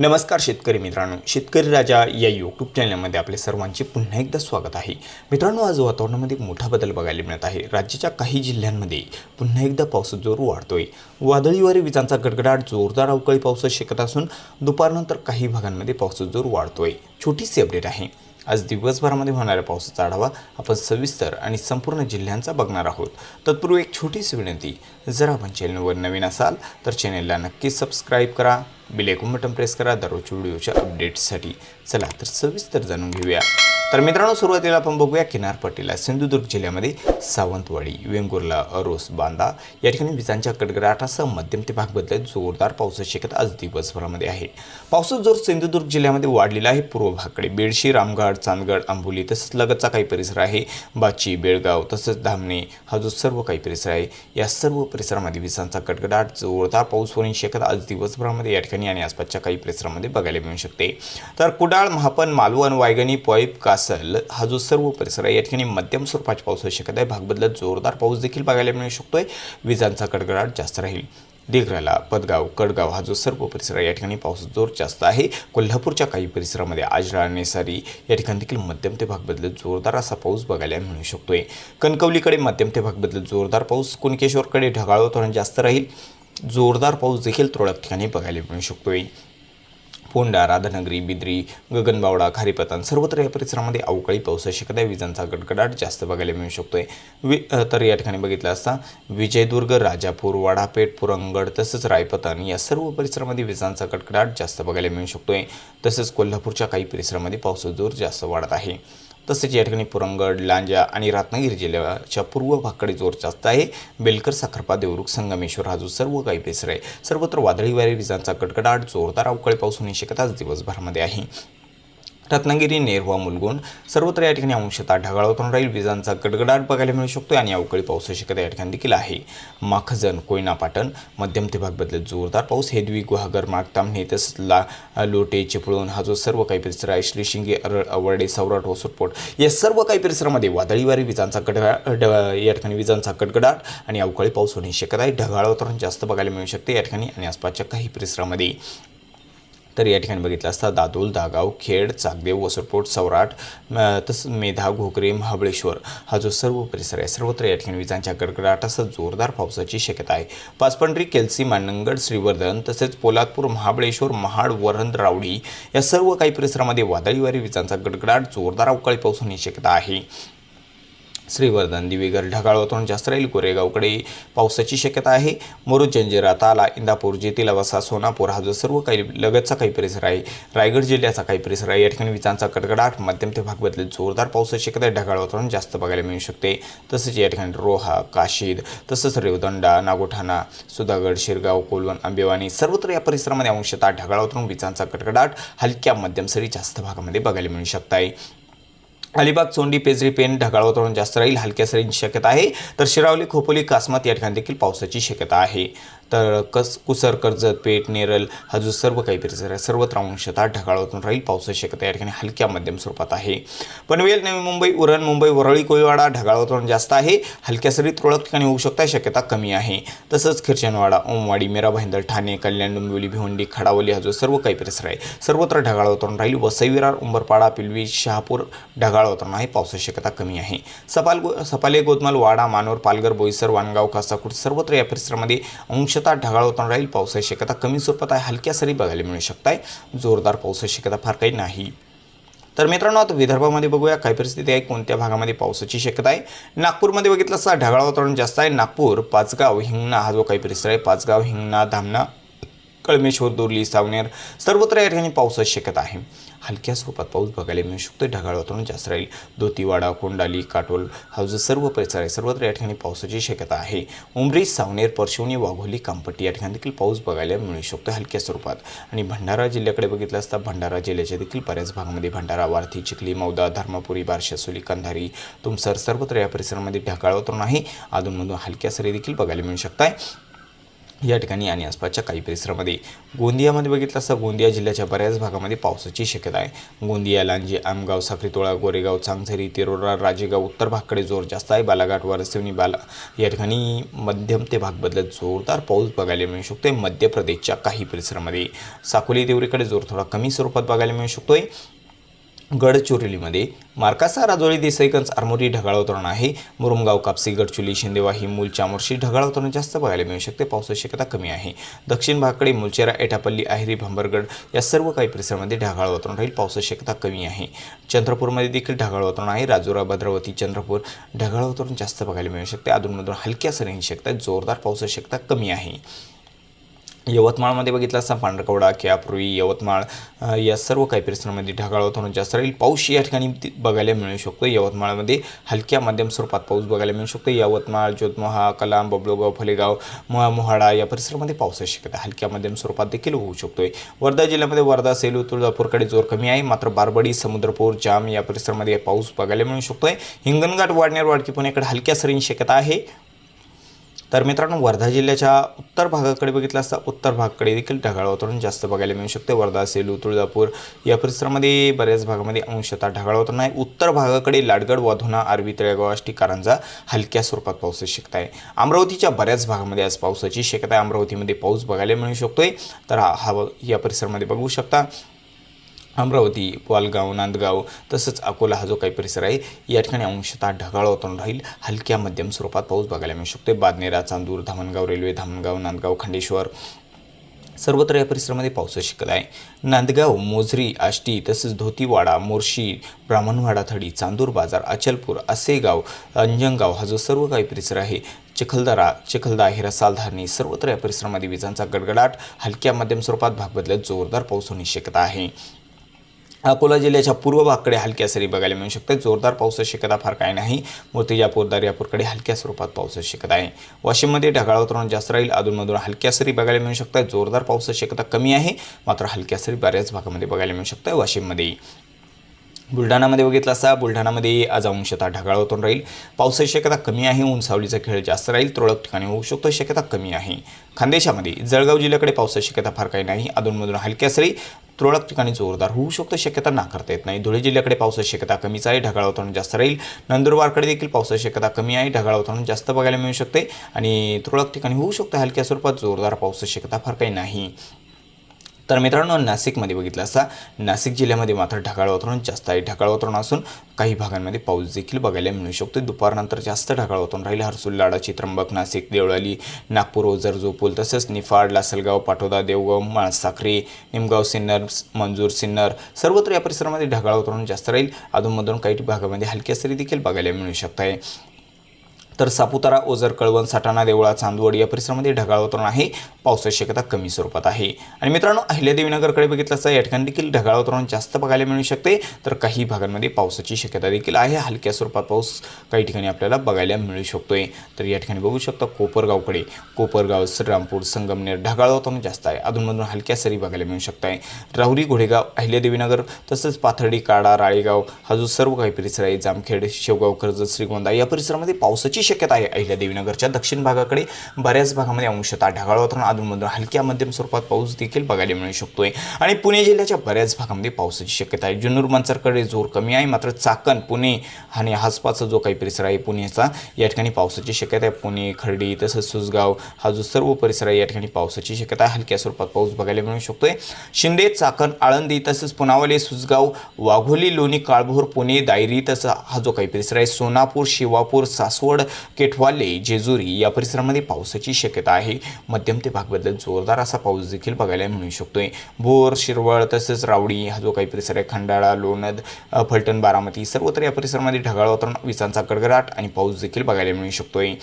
नमस्कार शेतकरी मित्रांनो. शेतकरी राजा या यूट्यूब चॅनलमध्ये आपले सर्वांचे पुन्हा एकदा स्वागत आहे. मित्रांनो आज वातावरणामध्ये मोठा बदल बघायला मिळत आहे. राज्याच्या काही जिल्ह्यांमध्ये पुन्हा एकदा पाऊस जोर वाढतोय. वादळी वारे विजांचा गडगडाट जोरदार अवकाळी पाऊस शिकत असून दुपारनंतर काही भागांमध्ये पाऊस जोर वाढतोय. छोटीशी अपडेट आहे. आज दिवसभरामध्ये होणाऱ्या पावसाचा आढावा आपण सविस्तर आणि संपूर्ण जिल्ह्यांचा बघणार आहोत. तत्पूर्वी एक छोटीशी विनंती जर आपण चॅनलवर नवीन असाल तर चॅनलला नक्की सबस्क्राईब करा बिलेकून बटन प्रेस करा दररोजच्या व्हिडिओच्या अपडेट्ससाठी. चला तर सविस्तर जाणून घेऊया. तर मित्रांनो सुरुवातीला आपण बघूया किनारपट्टीला सिंधुदुर्ग जिल्ह्यामध्ये सावंतवाडी वेंगुर्ला अरोस बांदा या ठिकाणी विजांच्या कडकडाटासह मध्यम ते भाग बदलत जोरदार पावसाची शक्यता आज दिवसभरामध्ये आहे. पावसाचा जोर सिंधुदुर्ग जिल्ह्यामध्ये वाढलेला आहे. पूर्व भागकडे बेडशी रामगड चांदगड आंबोली तसंच लगतचा काही परिसर आहे. बाची बेळगाव तसंच धामणे हा जो सर्व काही परिसर आहे या सर्व परिसरामध्ये विजांचा कडकडाट जोरदार पाऊस होण्याची शक्यता आज दिवसभरामध्ये या ठिकाणी आणि आसपासच्या काही परिसरामध्ये बघायला मिळू शकते. तर कुडाळ महापन मालवण वायगणी पॉईप का असेल हा जो सर्व परिसर आहे या ठिकाणी मध्यम स्वरूपाची पाऊस होऊ शकत आहे. भागबदलत जोरदार पाऊस देखील बघायला मिळू शकतोय. विजांचा कडकडाट जास्त राहील. दिघराला पदगाव कडगाव हा जो सर्व परिसर आहे या ठिकाणी पाऊस जोर जास्त आहे. कोल्हापूरच्या काही परिसरामध्ये आजरा नेसारी या ठिकाणी देखील मध्यम ते भाग बदलत जोरदार असा पाऊस बघायला मिळू शकतोय. कणकवलीकडे मध्यम ते भाग बदलत जोरदार पाऊस. कुणकेश्वरकडे ढगाळ वातावरण जास्त राहील. जोरदार पाऊस देखील तुरळक ठिकाणी बघायला मिळू शकतोय. फोंडा राधानगरी बिद्री गगनबावडा खारीपतन सर्वत्र या परिसरामध्ये अवकाळी पावसाची शकत आहे विजांचा गडगडाट जास्त बघायला मिळू शकतोय. वि तर या ठिकाणी बघितलं असता विजयदुर्ग राजापूर वाडापेठ पुरंगड तसंच रायपतन या सर्व परिसरामध्ये विजांचा गडगडाट जास्त बघायला मिळू शकतोय. तसंच कोल्हापूरच्या काही परिसरामध्ये पावसाचा जोर जास्त वाढत आहे. तसेच या ठिकाणी पुरंगड लांजा आणि रत्नागिरी जिल्ह्याच्या पूर्व भागकडे जोर जास्त आहे. बेलकर साखरपा देवरुख संगमेश्वर हा जो सर्व काही बेसर आहे सर्वत्र वादळी वारे विजांचा कडकडाट जोरदार अवकाळी पाऊस होण्याची शक्यता आज दिवसभरामध्ये आहे. रत्नागिरी नेरवा मुलगुण सर्वत्र या ठिकाणी अंशतः ढगाळ राहील. विजांचा गडगडाट बघायला मिळू शकतो आणि अवकाळी पावसाची शक्यता या ठिकाणी देखील आहे. माखजन कोयना पाटण मध्यम ते भाग बदलत जोरदार पाऊस. हेदवी गुहागर मागतामणे तसंच ला लोटे चिपळूण हा जो सर्व काही परिसर आहे श्रीशिंगे अरळ अवर्डे सौराट वसुटपोट या सर्व काही परिसरामध्ये वादळी वारी विजांचा कडगडा या ठिकाणी विजांचा गडगडाट आणि अवकाळी पाऊस होण्याची शक्यता आहे. ढगाळ वातावरण जास्त बघायला मिळू शकते या ठिकाणी आणि आसपासच्या काही परिसरामध्ये. तर या ठिकाणी बघितलं असता दादोल दागाव खेड चाकदेव वसरपोट सौराट तसंच मेधा घोकरे महाबळेश्वर. हा जो सर्व परिसर आहे सर्वत्र या ठिकाणी विजांच्या गडगडाटासह जोरदार पावसाची शक्यता आहे. पाचपंढरी केलसी मानंगड श्रीवर्धन तसेच पोलादपूर महाबळेश्वर महाड वरंद रावडी या सर्व काही परिसरामध्ये वादळी वारी विजांचा गडगडाट जोरदार अवकाळी पाऊस होण्याची शक्यता आहे. श्रीवर्धन दिवेगर ढगाळ वातावरण जास्त राहील कोरेगावकडे पावसाची शक्यता आहे. मुरुड जंजिरा ताला इंदापूर जेतील अवसा सोनापूर हा जो सर्व काही लगतचा काही परिसर आहे. रायगड जिल्ह्याचा काही परिसर आहे. या ठिकाणी विजांचा कडकडाट मध्यम ते भाग बदलेल जोरदार पावसाची शक्यता आहे. ढगाळ वातावरण जास्त बघायला मिळू शकते. तसेच या ठिकाणी रोहा काशीद तसंच रेवदंडा नागोठाणा सुधागड शिरगाव कोलवण आंबेवाणी सर्वत्र या परिसरामध्ये अंशतः ढगाळ वातावरण विजांचा कडकडाट हलक्या मध्यम सरी जास्त भागामध्ये बघायला मिळू शकत आहे अलिबाग चोंडी पेजरी पेन ढगाळ वातावरण जास्त राहील हलक्या सरींची शक्यता आहे. तर शिरावली खोपोली कासमात या ठिकाणी देखील पावसाची शक्यता आहे. तर कस कुसर कर्जत पेठ नेरल हा जो सर्व काही परिसर आहे सर्वत्र अंशतः ढगाळ वातावरण राहील पावसाची शक्यता या ठिकाणी हलक्या मध्यम स्वरूपात आहे. पनवेल नवी मुंबई उरण मुंबई वरळी कोळीवाडा ढगाळ वातावरण जास्त आहे. हलक्या सरी तुरळक ठिकाणी होऊ शकता शक्यता कमी आहे. तसंच खिरचनवाडा ओमवाडी मेरा भाईंदर ठाणे कल्याण डोंबिवली भिवंडी खडावली हा जो सर्व काही परिसर आहे सर्वत्र ढगाळ वातावरण राहील. वसई विरार उंबरपाडा पिलवी शहापूर ढगाळ वातावरण आहे पावसाची शक्यता कमी आहे. सपाल गो सपाले गोदमाल वाडा मानोर पालघर बोईसर वाणगाव कासाकुट सर्वत्र या परिसरामध्ये अंशतः ढगाळ वातावरण राहील पावसाची शक्यता कमी स्वरूपात आहे हलक्या सरी बघायला मिळू शकत आहे जोरदार पावसाची शक्यता फार काही नाही. तर मित्रांनो आता विदर्भामध्ये बघूया काय परिस्थिती आहे कोणत्या भागामध्ये पावसाची शक्यता आहे? नागपूरमध्ये बघितलं असता ढगाळ वातावरण जास्त आहे. नागपूर पाचगाव हिंगणा हा जो काही परिसर आहे पाचगाव हिंगणा धामणा. कळमेश्वर दोर्ली सावनेर सर्वत्र या ठिकाणी पावसाची शक्यता आहे. हलक्या स्वरूपात पाऊस बघायला मिळू शकतो. ढगाळ वातावरण जास्त राहील दोतीवाडा कोंडाली काटोल हा जो सर्व परिसर आहे सर्वत्र या ठिकाणी पावसाची शक्यता आहे. उमरी सावनेर परशिवनी वाघोली कामपट्टी या ठिकाणी देखील पाऊस बघायला मिळू शकतो हलक्या स्वरूपात. आणि भंडारा जिल्ह्याकडे बघितलं असता भंडारा जिल्ह्याच्या देखील बऱ्याच भागामध्ये भंडारा वारथी चिखली मौदा धर्मपुरी बारशासोली कंधारी तुमसर सर्वत्र या परिसरामध्ये ढगाळ वातावरण आहे. अधूनमधून हलक्या सरी देखील बघायला मिळू शकताय. या ठिकाणी आणि आसपासच्या काही परिसरामध्ये. गोंदियामध्ये बघितलं असता गोंदिया जिल्ह्याच्या बऱ्याच भागामध्ये पावसाची शक्यता आहे. गोंदिया लांजी आमगाव साखरीतोळा गोरेगाव चांगझरी तिरोरा राजेगाव उत्तर भागकडे जोर जास्त आहे. बालाघाट वरसवणी बाला या ठिकाणी मध्यम ते भाग बदलत जोरदार पाऊस बघायला मिळू शकतोय. मध्य प्रदेशच्या काही परिसरामध्ये साकोली देवरीकडे जोर थोडा कमी स्वरूपात बघायला मिळू शकतोय. गडचिरोलीमध्ये. मार्कासा राजोळी देसाईगंज आरमोरी ढगाळ वातावरण आहे. मुरुमगाव कापसी गडचुली शिंदेवाही मूल चामोर्शी ढगाळ वातावरण जास्त बघायला मिळू शकते. पावसाची शक्यता कमी आहे. दक्षिण भागाकडे मुलचेरा एटापल्ली आहेरी भांबरगड या सर्व काही परिसरामध्ये ढगाळ वातावरण राहील. पावसाची शक्यता कमी आहे. चंद्रपूरमध्ये देखील ढगाळ वातावरण आहे. राजुरा भद्रावती चंद्रपूर ढगाळ वातावरण जास्त बघायला मिळू शकते. अधूनमधून हलक्या सरींची शक्यता जोरदार पावसाची शक्यता कमी आहे. यवतमाळमध्ये बघितलं असता पांढरकवडा कियापुरी यवतमाळ या सर्व काही परिसरामध्ये ढगाळ वातावरण जास्त राहील. पाऊस या ठिकाणी बघायला मिळू शकतो यवतमाळमध्ये हलक्या मध्यम स्वरूपात पाऊस बघायला मिळू शकतो यवतमाळ जोतमोहा कलाम बबलोगाव फलेगाव मोहाडा या परिसरामध्ये पावसाची शक्यता हलक्या मध्यम स्वरूपात देखील होऊ शकतोय. वर्धा जिल्ह्यामध्ये वर्धा सेलू तुळजापूरकडे जोर कमी आहे. मात्र बारबडी समुद्रपूर जाम या परिसरामध्ये पाऊस बघायला मिळू शकतोय. हिंगणघाट वाढण्यावर वाडकी पुण्याकडे हलक्या सरींची शक्यता आहे. तर मित्रांनो वर्धा जिल्ह्याच्या उत्तर भागाकडे बघितलं असता उत्तर भागाकडे देखील ढगाळ वातावरण जास्त बघायला मिळू शकते. वर्धा सेलू तुळजापूर या परिसरामध्ये बऱ्याच भागामध्ये अंशतः ढगाळ वातावरण आहे. उत्तर भागाकडे लाडगड वाधोना आरवी तळेगाव आष्टी कारंजा हलक्या स्वरूपात पावसाची शक्यता आहे. अमरावतीच्या बऱ्याच भागामध्ये आज पावसाची शक्यता आहे. अमरावतीमध्ये पाऊस बघायला मिळू शकतोय. तर हा हा या परिसरामध्ये बघू शकता. अमरावती पालगाव नांदगाव तसंच अकोला हा जो काही परिसर आहे या ठिकाणी अंशतः ढगाळ वातावरण राहील. हलक्या मध्यम स्वरूपात पाऊस बघायला मिळू शकतो बादनेरा चांदूर धामणगाव रेल्वे धामणगाव नांदगाव खंडेश्वर सर्वत्र या परिसरामध्ये पावसाची शक्यता आहे. नांदगाव मोझरी आष्टी तसेच धोतीवाडा मोर्शी ब्राह्मणवाडा थडी चांदूर बाजार अचलपूर असेगाव अंजनगाव हा जो सर्व काही परिसर आहे चिखलदरा चिखलदा हिरा सालधारणी सर्वत्र या परिसरामध्ये विजांचा गडगडाट हलक्या मध्यम स्वरूपात भाग बदलत जोरदार पाऊस होण्याची शक्यता आहे. अकोला जिल्ह्याच्या पूर्व भागाकडे हलक्या सरी बघायला मिळू शकते जोरदार पावसाची शक्यता फार काही नाही. मूर्तिजापूर दर्यापूरकडे हलक्या स्वरूपात पावसाची शक्यता आहे. वाशिममध्ये ढगाळ वातावरण जास्त राहील. अधूनमधून हलक्या सरी बघायला मिळू शकतात. जोरदार पावसाची शक्यता कमी आहे. मात्र हलक्या सरी बऱ्याच भागामध्ये बघायला मिळू शकतात. वाशिममध्ये बुलढाणामध्ये बघितलं असता बुलढाणामध्ये आज अंशतः ढगाळ राहील. पावसाची शक्यता कमी आहे. उंचावलीचा खेळ जास्त राहील. तुरळक ठिकाणी होऊ शकतो. शक्यता कमी आहे. खानदेशामध्ये जळगाव जिल्ह्याकडे पावसाची शक्यता फार काही नाही. अधूनमधून हलक्या सरी तुरळक ठिकाणी जोरदार होऊ शकतो. शक्यता नाकारता येत नाही. धुळे जिल्ह्याकडे पावसाची शक्यता कमीच आहे. ढगाळ वातावरण जास्त राहील. नंदुरबारकडे देखील पावसाची शक्यता कमी आहे. ढगाळ वातावरण जास्त बघायला मिळू शकते. आणि तुरळक ठिकाणी होऊ शकतं. हलक्या स्वरूपात जोरदार पावसाची शक्यता फार काही नाही. तर मित्रांनो नाशिकमध्ये बघितलं असता नाशिक जिल्ह्यामध्ये मात्र ढगाळ वातावरण जास्त आहे ढगाळ वातावरण असून काही भागांमध्ये पाऊस देखील बघायला मिळू शकतो. दुपारनंतर जास्त ढगाळ वातावरण राहील. हर्सुल लाडाची त्र्यंबक नाशिक देवळाली नागपूर ओझर जोपूल तसंच निफाड लासलगाव पाटोदा देवगाव माळसाखरे निमगाव सिन्नर मंजूर सिन्नर सर्वत्र या परिसरामध्ये ढगाळ वातावरण जास्त राहील. अधूनमधून काही भागामध्ये हलक्या सरी देखील बघायला मिळू शकत. आहे तर सापुतारा ओझर कळवण साठाणा देवळा चांदवड या परिसरामध्ये ढगाळ वातावरण आहे. पावसाची शक्यता कमी स्वरूपात आहे. आणि मित्रांनो अहिल्यादेवीनगरकडे बघितलं असता या ठिकाणी देखील ढगाळ वातावरण जास्त बघायला मिळू शकते. तर काही भागांमध्ये पावसाची शक्यता देखील आहे. हलक्या स्वरूपात पाऊस काही ठिकाणी आपल्याला बघायला मिळू शकतोय. तर या ठिकाणी बघू शकता कोपरगावकडे कोपरगाव श्रीरामपूर संगमनेर ढगाळ वातावरण जास्त आहे. अधूनमधून हलक्या सरी बघायला मिळू शकत आहे राहुरी घोडेगाव अहिल्यादेवीनगर तसंच पाथर्डी काडा राळेगाव हा जो सर्व काही परिसर आहे. जामखेड शेवगाव कर्जत श्रीगोंदा या परिसरामध्ये पावसाची शक्यता आहे. अहिल्यादेवीनगरच्या दक्षिण भागाकडे बऱ्याच भागामध्ये अंशतः ढगाळ वातावरण. अधूनमधून हलक्या मध्यम स्वरूपात पाऊस देखील बघायला मिळू शकतोय. आणि पुणे जिल्ह्याच्या बऱ्याच भागामध्ये पावसाची शक्यता आहे. जुन्नूर मंचरकडे जोर कमी आहे. मात्र चाकण पुणे आणि आसपासचा जो काही परिसर आहे पुणेचा या ठिकाणी पावसाची शक्यता आहे. पुणे खर्डी तसंच सुसगाव हा जो सर्व परिसर आहे या ठिकाणी पावसाची शक्यता आहे. हलक्या स्वरूपात पाऊस बघायला मिळू शकतोय. शिंदे चाकण आळंदी तसंच पुनावले सुसगाव वाघोली लोणी काळभोर पुणे दायरी तसं हा जो काही परिसर आहे सोनापूर शिवापूर सासवड केठवाले जेजुरी या परिसरामध्ये पावसाची शक्यता आहे. मध्यम ते भाग बदलत जोरदार असा पाऊस देखील बघायला मिळू शकतोय. भोर शिरवळ तसेच रावडी हा जो काही परिसर आहे खंडाळा लोणद फलटण बारामती सर्वत्र या परिसरामध्ये ढगाळ वातावरण विजांचा गडगडाट आणि पाऊस देखील बघायला मिळू शकतोय.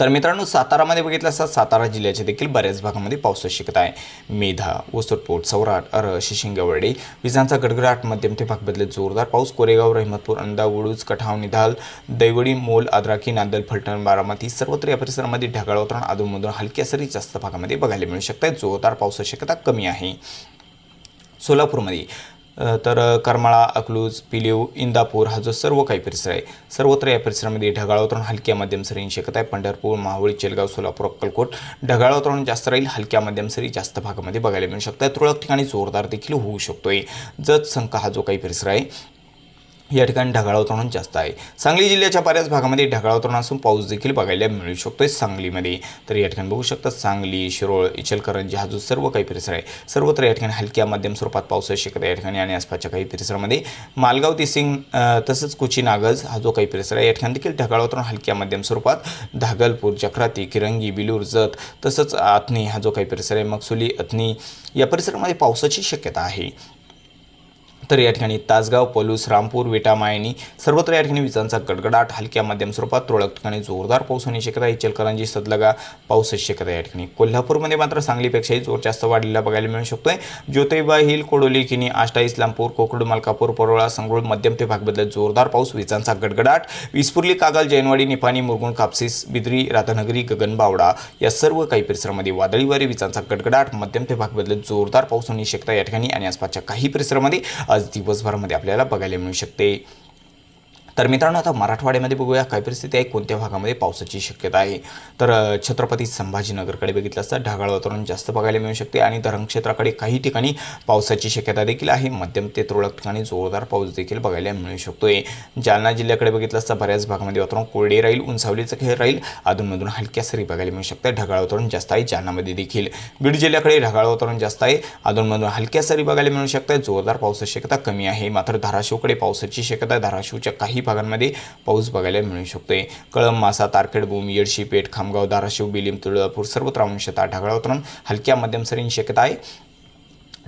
तर मित्रांनो सातारामध्ये बघितलं असता सातारा जिल्ह्याच्या देखील बऱ्याच भागामध्ये पाऊस शक्यता आहे. मेधा ओसरपोट सौराट अर शिशिंगवडे विजांचा गडगडाट मध्यम ते भाग बदलत जोरदार पाऊस कोरेगाव रहमतपूर अंदा उडूज कठाव निधाल दैवडी मोल आद्राकी नांदल फलटण बारामती सर्वत्र या परिसरामध्ये ढगाळ वातावरण अधूनमधून हलक्या सरी जास्त भागामध्ये बघायला मिळू शकतात जोरदार पावसाची शक्यता कमी आहे. सोलापूरमध्ये तर करमाळा अकलूज पिलीव इंदापूर हा जो सर्व काही परिसर आहे सर्वत्र या परिसरामध्ये ढगाळ वातावरण हलक्या मध्यम सरींची शक्यता आहे. पंढरपूर मावळी चेलगाव सोलापूर अक्कलकोट ढगाळ वातावरण जास्त राहील. हलक्या मध्यम सरी जास्त भागामध्ये बघायला मिळू शकतात. तुरळक ठिकाणी जोरदार देखील होऊ शकतोय. जत संका हा जो काही परिसर आहे या ठिकाणी ढगाळ वातावरण जास्त आहे. सांगली जिल्ह्याच्या बऱ्याच भागामध्ये ढगाळ वातावरण असून पाऊस देखील बघायला मिळू शकतोय सांगलीमध्ये. तर या ठिकाणी बघू शकता सांगली शिरोळ इचलकरंजी हा जो सर्व काही परिसर आहे सर्वत्र या ठिकाणी हलक्या मध्यम स्वरूपात पावसाची शक्यता या ठिकाणी आणि आसपासच्या काही परिसरामध्ये मालगाव तिसिंग तसंच कुची नागज हा जो काही परिसर आहे या ठिकाणी देखील ढगाळ वातावरण हलक्या मध्यम स्वरूपात धागलपूर चक्राती किरंगी बिलूर जत तसंच आथनी हा जो काही परिसर आहे मगसुली अथनी या परिसरामध्ये पावसाची शक्यता आहे. तर या ठिकाणी तासगाव पलूस रामपूर विटा मायनी सर्वत्र या ठिकाणी विजांचा गडगडाट हलक्या मध्यम स्वरूपात तुरळक ठिकाणी जोरदार पाऊस होण्याची शक्यता आहे. सदलगा पावसाची शक्यता या ठिकाणी. कोल्हापूरमध्ये मात्र सांगलीपेक्षाही जोर जास्त वाढलेला बघायला मिळू शकतोय. ज्योतिबा हिल कोडोली किनी आष्टा इस्लामपूर कोकड मलकापूर परोळा संगरुळ मध्यम ते भाग जोरदार पाऊस विजांचा गडगडाट. विस्फुर्ली कागल जैनवाडी निपाणी मुरगुण कापसीस बिद्री राधानगरी गगनबावडा या सर्व काही परिसरामध्ये वादळी वारे विजांचा गडगडाट मध्यम ते भाग जोरदार पाऊस होण्याची शक्यता या ठिकाणी आणि आसपासच्या काही परिसरामध्ये आज दिवसभरामध्ये आपल्याला बघायला मिळू शकते. तर मित्रांनो आता मराठवाड्यामध्ये बघूया काय परिस्थिती आहे कोणत्या भागामध्ये पावसाची शक्यता आहे. तर छत्रपती संभाजीनगरकडे बघितलं असता ढगाळ वातावरण जास्त बघायला मिळू शकते आणि धरण क्षेत्राकडे काही ठिकाणी पावसाची शक्यता देखील आहे. मध्यम ते तुरळक ठिकाणी जोरदार पाऊस देखील बघायला मिळू शकतोय. जालना जिल्ह्याकडे बघितलं असता बऱ्याच भागामध्ये वातावरण कोरडे राहील उंचावलीचं खेळ राहील अधूनमधून हलक्या सरी बघायला मिळू शकते ढगाळ वातावरण जास्त आहे जालनामध्ये देखील. बीड जिल्ह्याकडे ढगाळ वातावरण जास्त आहे अधूनमधून हलक्या सरी बघायला मिळू शकतात जोरदार पावसाची शक्यता कमी आहे. मात्र धाराशिवकडे पावसाची शक्यता आहे धाराशिवच्या काही भागांमध्ये पाऊस बघायला मिळू शकतोय. कळंब मासा तारखेड भूम येडशी पेठ खामगाव धाराशिव बिलिम तुळजापूर सर्वत्र अंशतः ढगाळ वातावरण. हलक्या मध्यम सरींची शक्यता आहे.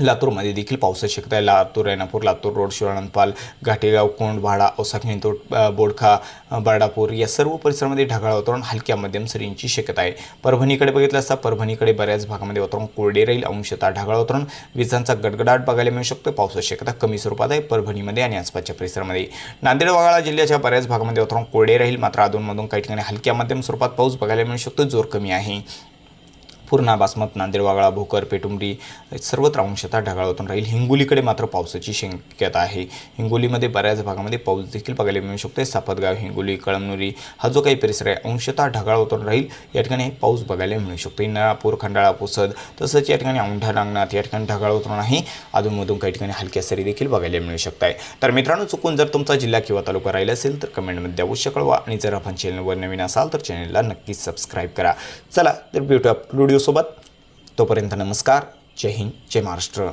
लातूरमध्ये देखील पावसाची शक्यता आहे. लातूर रेणापूर लातूर रोड शिवानंदपाल घाटेगाव कोंड भाडा औसा बोडखा अ, बर्डापूर या सर्व परिसरामध्ये ढगाळ वातावरण हलक्या मध्यम सरींची शक्यता आहे. परभणीकडे बघितलं असता परभणीकडे बऱ्याच भागामध्ये वातावरण कोरडे राहील. अंशतः ढगाळ वातावरण. विजांचा गडगडाट बघायला मिळू शकतो पावसाची शक्यता कमी स्वरूपात आहे परभणीमध्ये आणि आसपासच्या परिसरामध्ये. नांदेड वगळा जिल्ह्याच्या बऱ्याच भागामध्ये वातावरण कोरडे राहील. मात्र अधूनमधून काही ठिकाणी हलक्या मध्यम स्वरूपात पाऊस बघायला मिळू शकतो जोर कमी आहे. पूर्णा बासमत नांदेड वागळा भोकर पेटुंबरी सर्वत्र अंशतः ढगाळातून राहील. हिंगोलीकडे मात्र पावसाची शक्यता आहे. हिंगोलीमध्ये बऱ्याच भागामध्ये पाऊस देखील बघायला मिळू शकतो सापतगाव हिंगोली कळमनुरी हा जो काही परिसर आहे अंशतः ढगाळातून राहील. या ठिकाणी पाऊस बघायला मिळू शकतो. नळापूर खंडाळा पुसद तसंच या ठिकाणी औंढा नागनाथ या ठिकाणी ढगाळ ढगाळातून आहे. अधूनमधून काही ठिकाणी हलक्या सरी देखील बघायला मिळू शकत आहे तर मित्रांनो चुकून जर तुमचा जिल्हा किंवा तालुका राहिला असेल तर कमेंटमध्ये अवश्य कळवा. आणि जर आपण चॅनलवर नवीन असाल तर चॅनलला नक्कीच सबस्क्राईब करा. चला तर भेटूया व्हिडिओसोबत तोपर्यंत नमस्कार. जय हिंद जय महाराष्ट्र.